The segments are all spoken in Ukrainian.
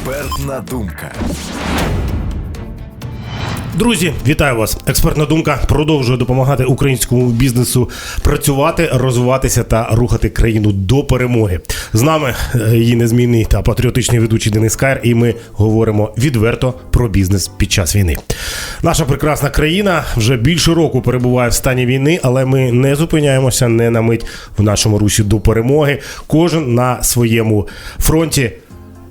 Експертна думка. Друзі, вітаю вас! Експертна думка продовжує допомагати українському бізнесу працювати, розвиватися та рухати країну до перемоги. З нами е, її незмінний та патріотичний ведучий Денис Кайр, і ми говоримо відверто про бізнес під час війни. Наша прекрасна країна вже більше року перебуває в стані війни, але ми не зупиняємося не на мить в нашому русі до перемоги. Кожен на своєму фронті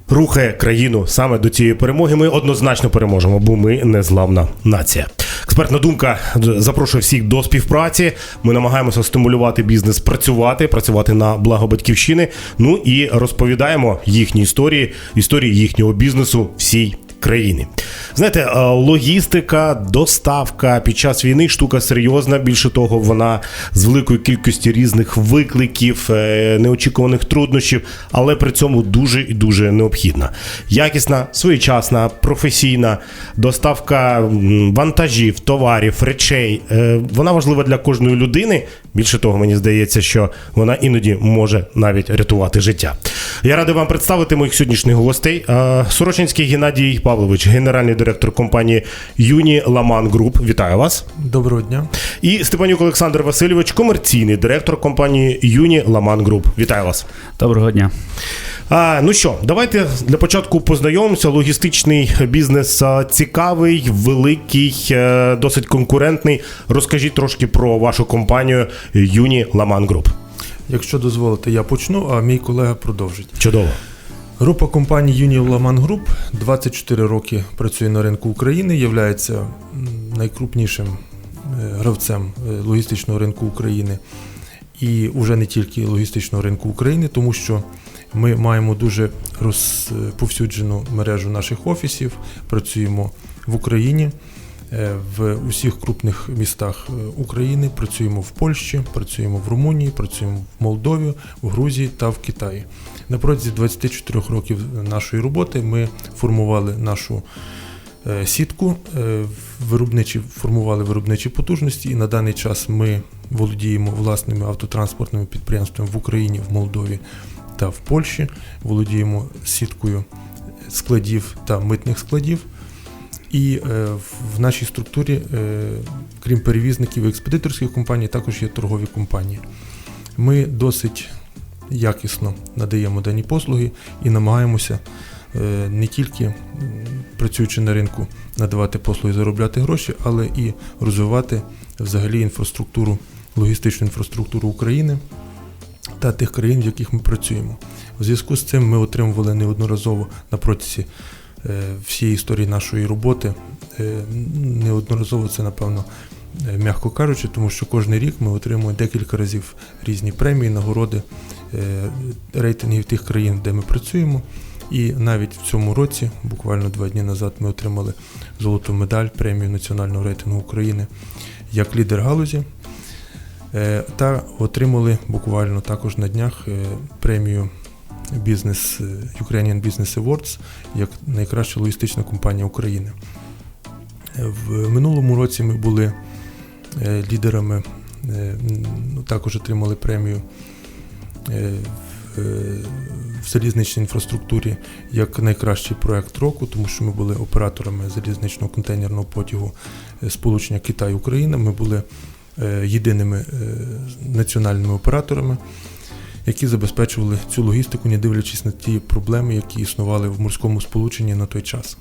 рухає країну саме до цієї перемоги. Ми однозначно переможемо, бо ми незламна нація. Експертна думка запрошує всіх до співпраці. Ми намагаємося стимулювати бізнес працювати, працювати на благо батьківщини. Ну і розповідаємо їхні історії, історії їхнього бізнесу всій країні. Знаєте, е, логістика, доставка під час війни штука серйозна. Більше того, вона з великою кількістю різних викликів, е, неочікуваних труднощів, але при цьому дуже і дуже необхідна. Якісна, своєчасна, професійна доставка вантажів, товарів, речей. Е, Вона важлива для кожної людини. Більше того, мені здається, що вона іноді може навіть рятувати життя. Я радий вам представити моїх сьогоднішніх гостей. Сорочинський Геннадій Павлович, генеральний директор компанії Юні Ламан Груп. Вітаю вас. Доброго дня. І Степанюк Олександр Васильович, комерційний директор компанії Юні Ламан Груп. Вітаю вас. Доброго дня. А, ну що, давайте для початку познайомимося. Логістичний бізнес цікавий, великий, е, досить конкурентний. Розкажіть трошки про вашу компанію Юні Ламан Груп. Якщо дозволите, я почну, а мій колега продовжить. Чудово. Група компаній Union Ламан Group 24 роки працює на ринку України, є найкрупнішим е, гравцем е, логістичного ринку України. І вже не тільки логістичного ринку України, тому що ми маємо дуже розповсюджену мережу наших офісів, працюємо в Україні, е, в усіх крупних містах України, працюємо в Польщі, працюємо в Румунії, працюємо в Молдові, в Грузії та в Китаї. На протязі 24 років нашої роботи ми формували нашу е, сітку, е, виробничі, формували виробничі потужності, і на даний час ми володіємо власними автотранспортними підприємствами в Україні, в Молдові та в Польщі, володіємо сіткою складів та митних складів. І е, в нашій структурі, крім перевізників і експедиторських компаній, також є торгові компанії. Ми досить якісно надаємо дані послуги і намагаємося е, не тільки працюючи на ринку, надавати послуги, заробляти гроші, але і розвивати взагалі інфраструктуру, логістичну інфраструктуру України та тих країн, в яких ми працюємо. У зв'язку з цим ми отримували неодноразово на протязі е, всієї історії нашої роботи. е, Неодноразово це, напевно, м'яко кажучи, тому що кожен рік ми отримуємо декілька разів різні премії, нагороди, е, рейтингів тих країн, де ми працюємо. І навіть в цьому році, буквально два дні назад, ми отримали золоту медаль премію національного рейтингу України як лідер галузі. Е, Та отримали буквально також на днях е, премію е, Ukrainian Business Awards як найкраща логістична компанія України. Е, В минулому році ми були е, лідерами, е, ну, також отримали премію е, в, е, залізничній інфраструктурі як найкращий проект року, тому що ми були операторами залізничного контейнерного потягу е, сполучення Китай-Україна. Ми були е, єдиними е, національними операторами, які забезпечували цю логістику, не дивлячись на ті проблеми, які існували в морському сполученні на той час.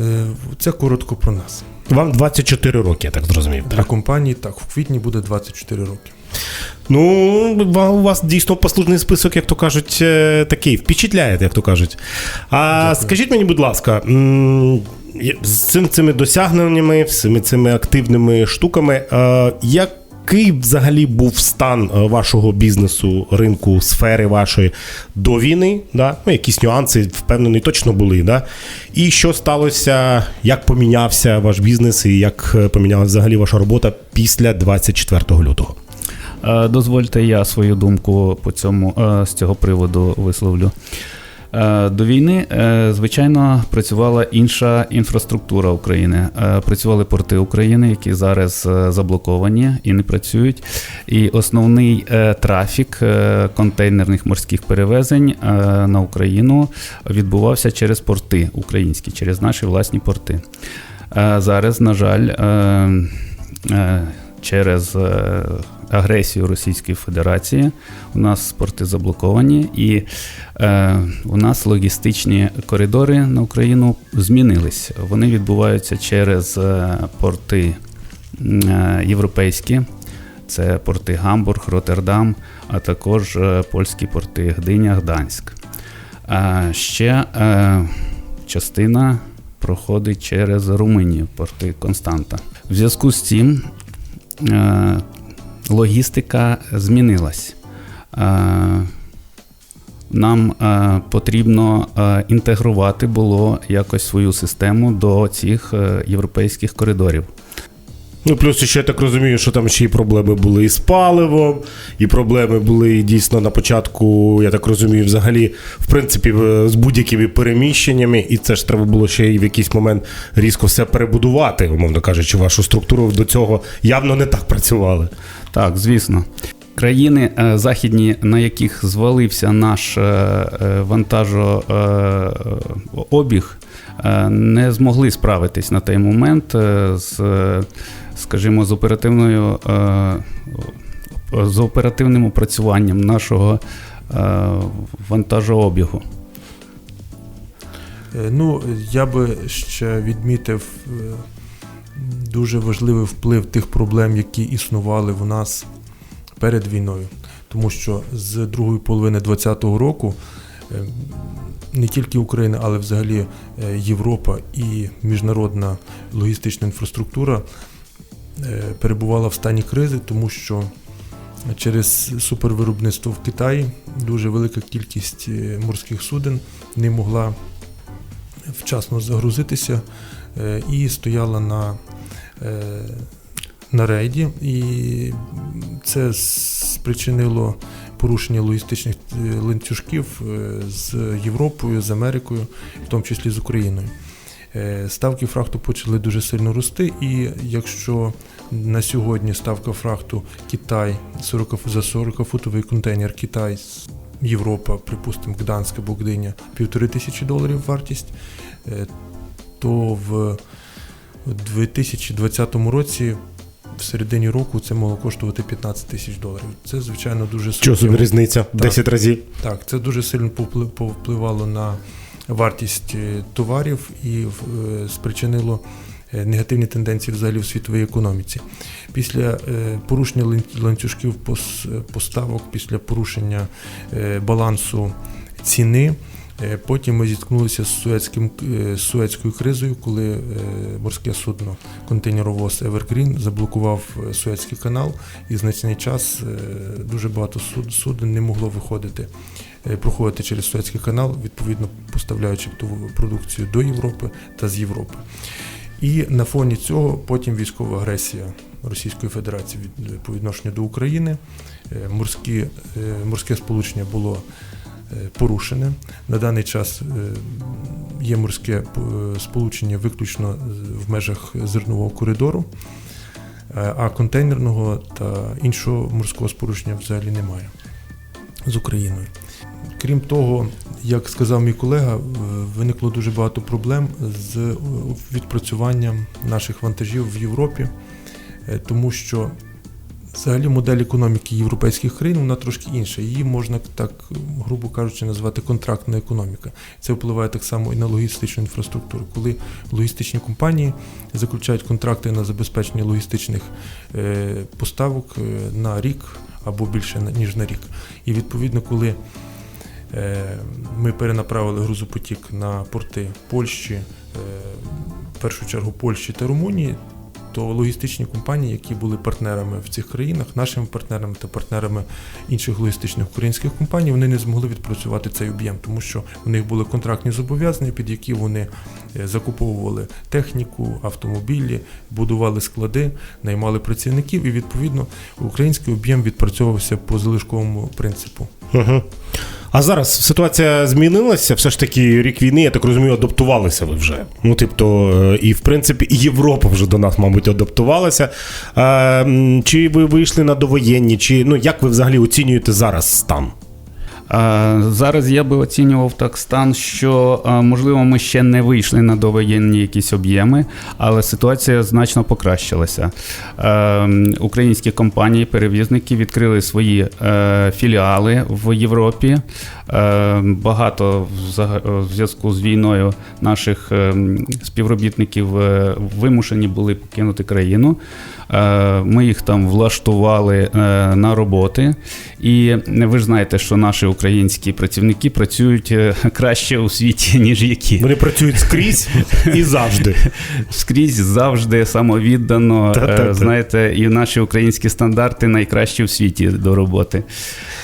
Е, Це коротко про нас. Вам 24 роки, я так зрозумів. Для Так? компанії так, в квітні буде 24 роки. Ну, у вас дійсно послужний список, як то кажуть, е, такий, впечатляє, як то кажуть. А Дякую. скажіть мені, будь ласка, з цим, цими досягненнями, всіми цими активними штуками, е, який взагалі був стан е, вашого бізнесу, ринку, сфери вашої до війни? Да? Ну, якісь нюанси, впевнений, точно були. Да? І що сталося, як помінявся ваш бізнес і як е, помінялася взагалі ваша робота після 24 лютого? Е, Дозвольте, я свою думку по цьому з цього приводу висловлю. Е, До війни, е, звичайно, працювала інша інфраструктура України. Е, Працювали порти України, які зараз заблоковані і не працюють. І основний трафік контейнерних морських перевезень на Україну відбувався через порти українські, через наші власні порти. Зараз, на жаль, через агресію Російської Федерації у нас порти заблоковані, і е, у нас логістичні коридори на Україну змінились. Вони відбуваються через е, порти е, європейські. Це порти Гамбург, Роттердам, а також е, польські порти Гдиня, Гданськ. А ще е, частина проходить через Румунію, порти Константа. В зв'язку з цим логістика змінилась. Е, нам е, потрібно е, інтегрувати було якось свою систему до цих європейських коридорів. Ну, плюс ще я так розумію, що там ще й проблеми були і з паливом, і проблеми були і дійсно на початку, я так розумію, взагалі, в принципі, з будь-якими переміщеннями, і це ж треба було ще й в якийсь момент різко все перебудувати, умовно кажучи, вашу структуру до цього явно не так працювали. Так, звісно. Країни е, західні, на яких звалився наш е, е, вантажообіг, не змогли справитись на той момент е, з, е, скажімо, з оперативною е, з оперативним опрацюванням нашого е, вантажообігу. Е, Ну, я би ще відмітив е, дуже важливий вплив тих проблем, які існували в нас перед війною. Тому що з другої половини 2020 року е, не тільки Україна, але взагалі е, Європа і міжнародна логістична інфраструктура е, перебувала в стані кризи, тому що через супервиробництво в Китаї дуже велика кількість е, морських суден не могла вчасно загрузитися і стояла на, на рейді. І це спричинило порушення логістичних е, ланцюжків е, з Європою, з Америкою, в тому числі з Україною. Е, Ставки фрахту почали дуже сильно рости, і якщо на сьогодні ставка фрахту Китай 40, за 40-футовий контейнер Китай Європа, припустимо, Гданськ або півтори тисячі доларів вартість, то в 2020 році в середині року це могло коштувати 15 тисяч доларів. Це, звичайно, дуже Що собі різниця? 10 разів. Так, це дуже сильно повпли- повпливало на вартість е, товарів і е, спричинило е, негативні тенденції взагалі в світовій економіці. Після порушення ланцюжків пос- поставок, після порушення балансу ціни. Е, Потім ми зіткнулися з Суецьким, е, з Суецькою кризою, коли е, морське судно контейнеровоз Evergreen заблокував Суецький канал, і значний час дуже багато суд- суден не могло виходити, проходити через Суецький канал, відповідно поставляючи ту продукцію до Європи та з Європи. І на фоні цього потім військова агресія Російської Федерації по відношенню до України. Морські, морське сполучення було порушене. На даний час е, є морське е, сполучення виключно в межах зернового коридору, е, а контейнерного та іншого морського сполучення взагалі немає з Україною. Крім того, як сказав мій колега, е, виникло дуже багато проблем з е, відпрацюванням наших вантажів в Європі, е, тому що взагалі модель економіки європейських країн вона трошки інша. Її можна так, грубо кажучи, назвати контрактна економіка. Це впливає так само і на логістичну інфраструктуру. Коли логістичні компанії заключають контракти на забезпечення логістичних е, поставок е, на рік або більше ніж на рік. І відповідно, коли Е, Ми перенаправили грузопотік на порти Польщі, в першу чергу Польщі та Румунії. То логістичні компанії, які були партнерами в цих країнах, нашими партнерами та партнерами інших логістичних українських компаній, вони не змогли відпрацювати цей об'єм, тому що у них були контрактні зобов'язання, під які вони е, закуповували техніку, автомобілі, будували склади, наймали працівників, і відповідно український об'єм відпрацьовувався по залишковому принципу. Угу. А зараз ситуація змінилася. Все ж таки, рік війни, я так розумію, адаптувалися ви вже. Ну, тобто, е, і в принципі, і Європа вже до нас, мабуть, адаптувалася. Е, Чи ви вийшли на довоєнні, чи ну як ви взагалі оцінюєте зараз стан? А, Зараз я би оцінював так стан, що можливо ми ще не вийшли на довоєнні якісь об'єми, але ситуація значно покращилася. Е, Українські компанії, перевізники відкрили свої е, філіали в Європі. Е, Багато в зв'язку з війною наших е, співробітників е, вимушені були покинути країну. Е, Ми їх там влаштували е, на роботи. І ви ж знаєте, що наші українські працівники працюють е, краще у світі, ніж які. Вони працюють скрізь і завжди. Скрізь завжди самовіддано. Е, Знаєте, і наші українські стандарти найкращі в світі до роботи.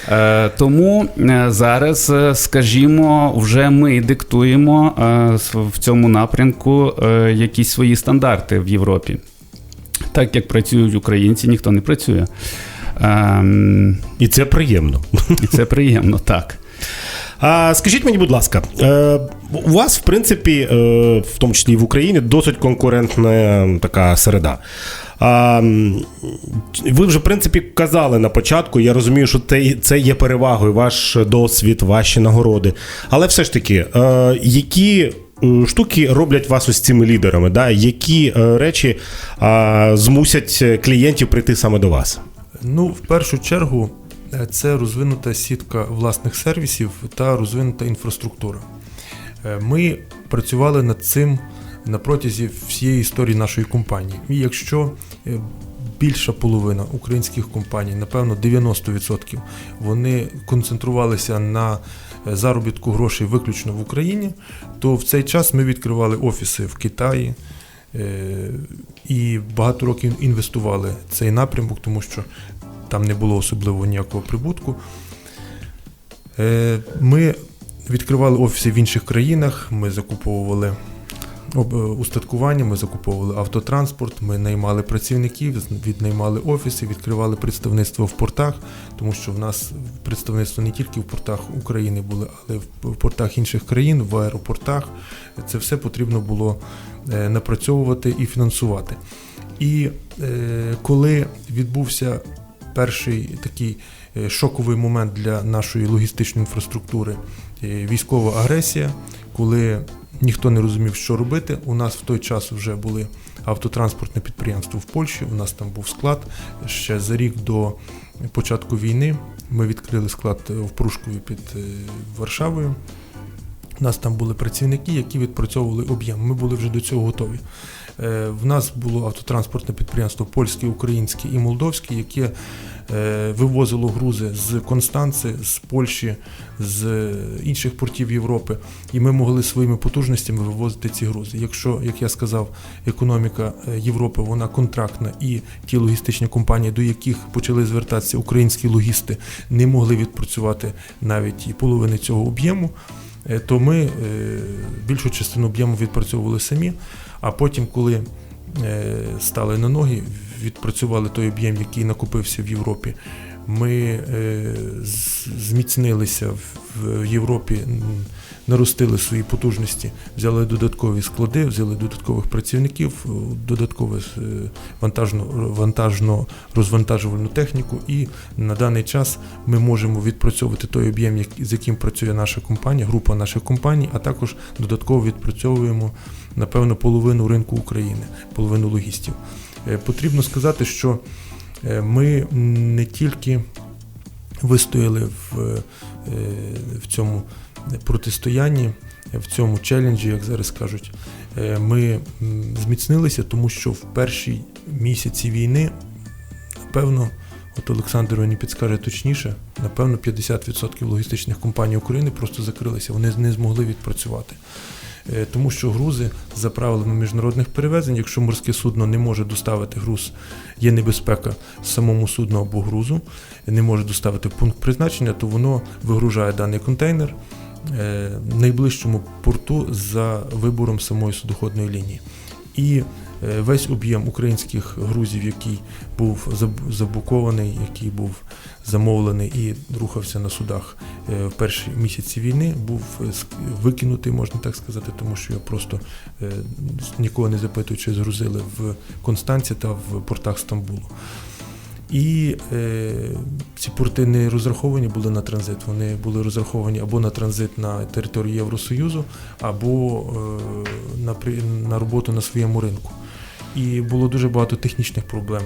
Е, Тому зараз, скажімо, вже ми диктуємо в цьому напрямку якісь свої стандарти в Європі. Так як працюють українці, ніхто не працює. Ем, І це приємно. І це приємно, так. А скажіть мені, будь ласка, е, у вас, в принципі, е, в тому числі і в Україні, досить конкурентна така середа. А, ви вже, в принципі, казали на початку, я розумію, що це, це є перевагою, ваш досвід, ваші нагороди. Але все ж таки, е, які. Штуки роблять вас ось цими лідерами, да? які речі змусять клієнтів прийти саме до вас? Ну, в першу чергу, е, це розвинута сітка власних сервісів та розвинута інфраструктура. Е, Ми працювали над цим на протязі всієї історії нашої компанії. І якщо е, більша половина українських компаній, напевно, 90%, вони концентрувалися на заробітку грошей виключно в Україні, то в цей час ми відкривали офіси в Китаї. І багато років інвестували цей напрямок, тому що там не було особливо ніякого прибутку. Е, Ми відкривали офіси в інших країнах, ми закуповували е, устаткування, ми закуповували автотранспорт, ми наймали працівників, віднаймали офіси, відкривали представництво в портах, тому що в нас представництво не тільки в портах України були, але в- в портах інших країн, в аеропортах. Це все потрібно було е, напрацьовувати і фінансувати. І е, коли відбувся перший такий е, шоковий момент для нашої логістичної інфраструктури, е, військова агресія, коли ніхто не розумів, що робити. У нас в той час вже були автотранспортне підприємство в Польщі, у нас там був склад. Ще за рік до початку війни ми відкрили склад е, в Прушкові під Варшавою. У нас там були працівники, які відпрацьовували об'єм. Ми були вже до цього готові. Е, В нас було автотранспортне підприємство польське, українське і молдовське, яке е, вивозило грузи з Констанци, з Польщі, з інших портів Європи, і ми могли своїми потужностями вивозити ці грузи. Якщо, як я сказав, економіка е, Європи вона контрактна, і ті логістичні компанії, до яких почали звертатися українські логісти, не могли відпрацювати навіть і половини цього об'єму е, то ми е, більшу частину об'єму відпрацьовували самі, а потім, коли е, стали на ноги, відпрацювали той об'єм, який накопився в Європі. Ми е, зміцнилися в- Європі, наростили свої потужності, взяли додаткові склади, взяли додаткових працівників, е, додаткову е, вантажно, розвантажувальну техніку, і на даний час ми можемо відпрацьовувати той об'єм, з яким працює наша компанія, група наших компаній, а також додатково відпрацьовуємо напевно половину ринку України, половину логістів. Е, Потрібно сказати, що ми не тільки вистояли в, в цьому протистоянні, в цьому челенджі, як зараз кажуть, Е, ми зміцнилися, тому що в перші місяці війни, напевно, от Олександр мені підскаже точніше, напевно, 50% логістичних компаній України просто закрилися, вони не змогли відпрацювати. Е, Тому що грузи за правилами міжнародних перевезень, якщо морське судно не може доставити груз, є небезпека самому судну або грузу, не може доставити пункт призначення, то воно вигружає даний контейнер найближчому порту за вибором самої судоходної лінії. І е, весь об'єм українських грузів, який був заб- заблокований, який був замовлений і рухався на судах е, в перші місяці війни, був е, викинутий, можна так сказати, тому що його просто е, нікого не запитуючи, згрузили в Констанці та в портах Стамбулу. І е, ці порти не розраховані були на транзит. Вони були розраховані або на транзит на територію Євросоюзу, або е, на, на роботу на своєму ринку. І було дуже багато технічних проблем,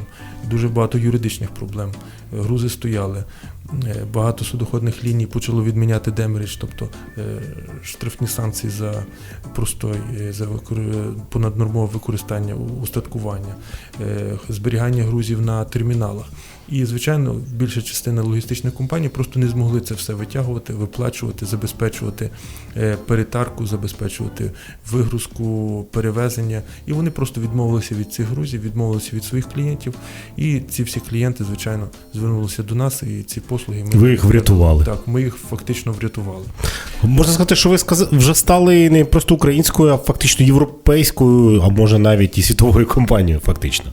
дуже багато юридичних проблем. Грузи стояли. Е, Багато судоходних ліній почало відміняти демеріч, тобто е, штрафні санкції за простой, е, за понаднормове використання устаткування, зберігання грузів на терміналах. І, звичайно, більша частина логістичних компаній просто не змогли це все витягувати, виплачувати, забезпечувати е, перетарку, забезпечувати вигрузку, перевезення. І вони просто відмовилися від цих грузів, відмовилися від своїх клієнтів. І ці всі клієнти, звичайно, звернулися до нас, і ці послуги ми Ви їх врятували. Так, ми їх фактично врятували. Можна сказати, що ви вже стали не просто українською, а фактично європейською, а може навіть і світовою компанією, фактично.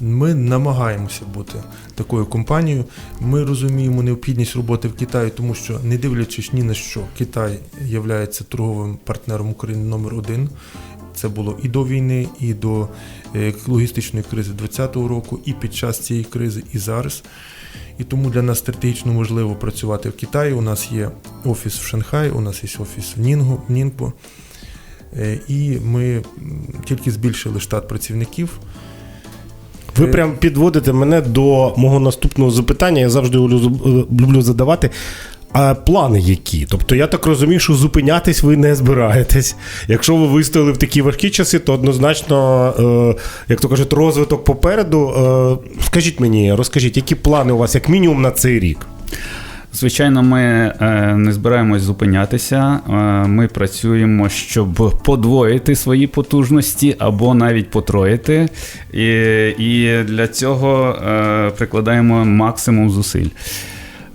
Ми намагаємося бути такою компанією. Ми розуміємо необхідність роботи в Китаї, тому що, не дивлячись ні на що, Китай є торговим партнером України номер один. Це було і до війни, і до е, логістичної кризи 2020 року, і під час цієї кризи, і зараз. І тому для нас стратегічно важливо працювати в Китаї. У нас є офіс в Шанхаї, у нас є офіс в Нінгу, Нінпо. Е, І ми тільки збільшили штат працівників. Ви Е, прям підводите мене до мого наступного запитання. Я завжди люблю, люблю задавати. А плани які? Тобто я так розумію, що зупинятись ви не збираєтесь. Якщо ви вистояли в такі важкі часи, то однозначно, е, як то кажуть, розвиток попереду. Е, скажіть мені, розкажіть, які плани у вас як мінімум на цей рік? Звичайно, ми е, не збираємось зупинятися. Е, ми працюємо, щоб подвоїти свої потужності або навіть потроїти. І, і для цього е, прикладаємо максимум зусиль.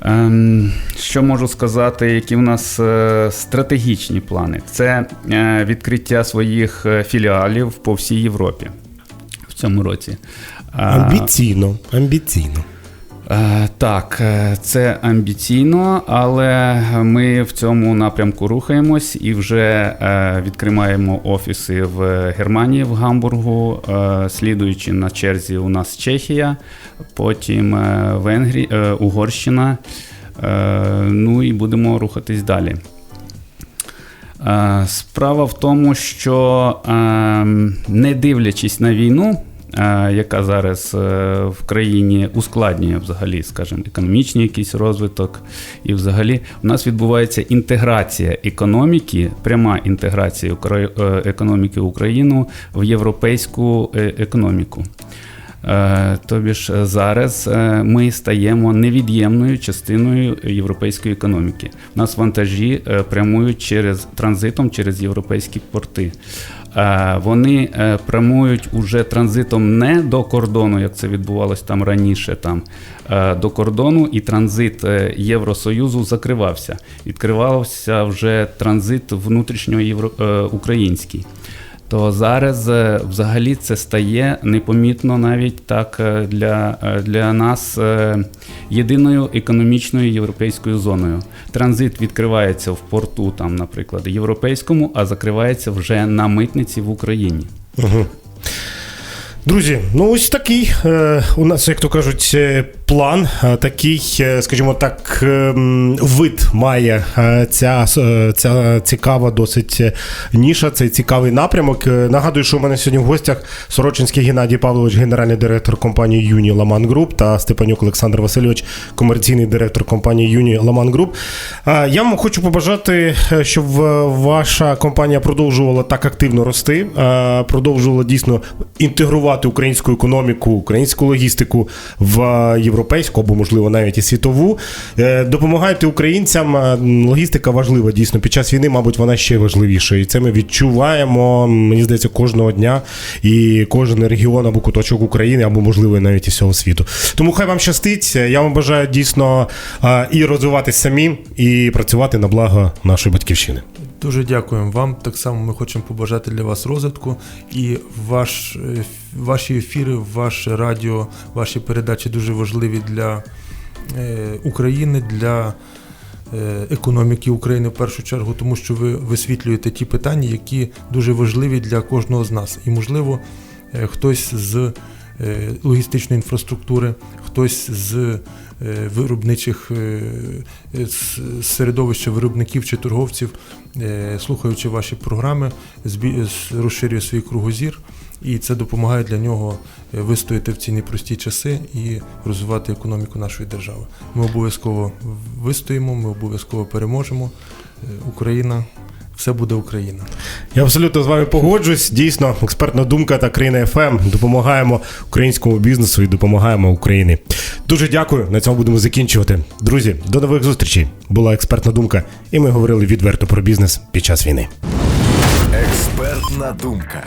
Ем, Що можу сказати, які в нас стратегічні плани? Це відкриття своїх філіалів по всій Європі в цьому році. Амбіційно, амбіційно. Е, Так, е, це амбіційно, але ми в цьому напрямку рухаємось і вже е, відкриваємо офіси в Германії, в Гамбургу, слідуючи на черзі у нас Чехія, потім Венгрія, е, Угорщина. Ну і будемо рухатись далі. Справа в тому, що е, не дивлячись на війну, яка зараз е, в країні ускладнює взагалі, скажімо, економічний якийсь розвиток, і взагалі у нас відбувається інтеграція економіки, пряма інтеграція е, економіки України в європейську е, економіку. Е, Тобі ж е, зараз е, ми стаємо невід'ємною частиною європейської економіки. У нас вантажі прямують через транзитом через європейські порти. Вони прямують уже транзитом не до кордону, як це відбувалось там раніше, там до кордону, і транзит Євросоюзу закривався. Відкривався вже транзит внутрішньоукраїнський то зараз е, взагалі це стає непомітно навіть так е, для, е, для нас єдиною економічною європейською зоною. Транзит відкривається в порту, там, наприклад, європейському, а закривається вже на митниці в Україні. Угу. Друзі, ну ось такий е, у нас, як то кажуть, план, е, такий, е, скажімо так, ем, вид має е, ця, ця цікава досить ніша, цей цікавий напрямок. Нагадую, що у мене сьогодні в гостях Сорочинський Геннадій Павлович, генеральний директор компанії Юні Ламан Груп та Степанюк Олександр Васильович, комерційний директор компанії Юні Ламан Груп. Я вам хочу побажати, щоб ваша компанія продовжувала так активно рости, продовжувала дійсно інтегрувати українську економіку, українську логістику в е, європейську або, можливо, навіть і світову. Е, Допомагайте українцям. Е, Логістика важлива дійсно. Під час війни, мабуть, вона ще важливіша. І це ми відчуваємо, мені здається, кожного дня. І кожен регіон або куточок України, або, можливо, навіть і всього світу. Тому хай вам щастить. Я вам бажаю дійсно е, і розвиватись самі, і працювати на благо нашої батьківщини. Дуже дякуємо вам. Так само ми хочемо побажати для вас розвитку і ваш, е, ваші ефіри, ваше радіо, ваші передачі дуже важливі для е, України, для е, економіки України в першу чергу, тому що ви висвітлюєте ті питання, які дуже важливі для кожного з нас. І, можливо, е, хтось з логістичної інфраструктури, хтось з виробничих середовища виробників чи торговців, слухаючи ваші програми, розширює свій кругозір, і це допомагає для нього е, вистояти в ці непрості часи і розвивати економіку нашої держави. Ми обов'язково вистоїмо, ми обов'язково переможемо. Е, Україна, все буде Україна. Я абсолютно з вами погоджуюсь. Дійсно, експертна думка та країна ФМ допомагаємо українському бізнесу і допомагаємо Україні. Дуже дякую. На цьому будемо закінчувати. Друзі, до нових зустрічей. Була експертна думка, і ми говорили відверто про бізнес під час війни. Експертна думка.